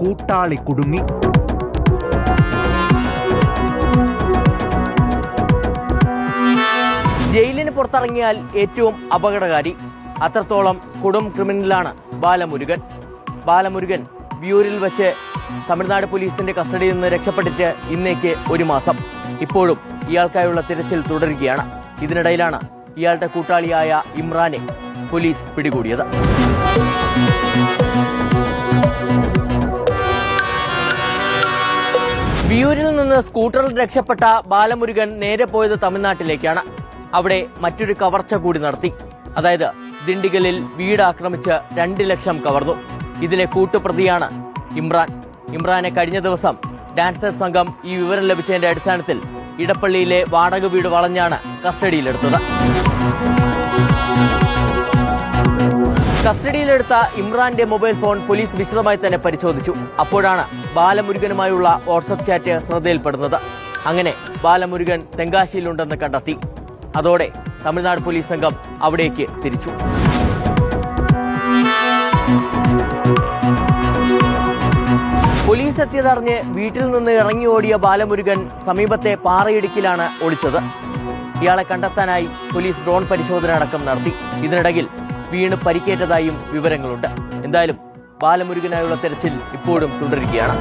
കൂട്ടാളി കുടുങ്ങി. ജയിലിന് പുറത്തിറങ്ങിയാൽ ഏറ്റവും അപകടകാരി. അത്രത്തോളം കൊടും ക്രിമിനലാണ് ബാലമുരുകൻ. ബാലമുരുകൻ വിയൂരിൽ വെച്ച് തമിഴ്നാട് പോലീസിന്റെ കസ്റ്റഡിയിൽ നിന്ന് രക്ഷപ്പെട്ടിട്ട് ഇന്നേക്ക് ഒരു മാസം. ഇപ്പോഴും ഇയാൾക്കായുള്ള തിരച്ചിൽ തുടരുകയാണ്. ഇതിനിടയിലാണ് ഇയാളുടെ കൂട്ടാളിയായ ഇമ്രാനെ പോലീസ് പിടികൂടിയത്. വിയൂരിൽ നിന്ന് സ്കൂട്ടറിൽ രക്ഷപ്പെട്ട ബാലമുരുകൻ നേരെ പോയത് തമിഴ്നാട്ടിലേക്കാണ്. അവിടെ മറ്റൊരു കവർച്ച കൂടി നടത്തി. അതായത് ദിണ്ടിഗലിൽ വീട് ആക്രമിച്ച് രണ്ട് ലക്ഷം കവർന്നു. ഇതിലെ കൂട്ടുപ്രതിയാണ് ഇമ്രാൻ. ഇമ്രാനെ കഴിഞ്ഞ ദിവസം ഡാൻസർ സംഘം ഈ വിവരം ലഭിച്ചതിന്റെ അടിസ്ഥാനത്തിൽ ഇടപ്പള്ളിയിലെ വാടക വീട് വളഞ്ഞാണ് കസ്റ്റഡിയിലെടുത്തത്. കസ്റ്റഡിയിലെടുത്ത ഇമ്രാന്റെ മൊബൈൽ ഫോൺ പോലീസ് വിശദമായി തന്നെ പരിശോധിച്ചു. അപ്പോഴാണ് ബാലമുരുകനുമായുള്ള വാട്സപ്പ് ചാറ്റ് ശ്രദ്ധയിൽപ്പെടുന്നത്. അങ്ങനെ ബാലമുരുകൻ തെങ്കാശിയിലുണ്ടെന്ന് കണ്ടെത്തി. അതോടെ തമിഴ്നാട് പോലീസ് സംഘം അവിടേക്ക് തിരിച്ചു. പോലീസ് എത്തിയതറിഞ്ഞ് വീട്ടിൽ നിന്ന് ഇറങ്ങി ഓടിയ ബാലമുരുകൻ സമീപത്തെ പാറയിടുക്കിലാണ് ഒളിച്ചത്. ഇയാളെ കണ്ടെത്താനായി പോലീസ് ഡ്രോൺ പരിശോധന അടക്കം നടത്തി. ഇതിനിടയിൽ വീണ് പരിക്കേറ്റതായും വിവരങ്ങളുണ്ട്. എന്തായാലും ബാലമുരുകനായുള്ള തെരച്ചിൽ ഇപ്പോഴും തുടരുകയാണ്.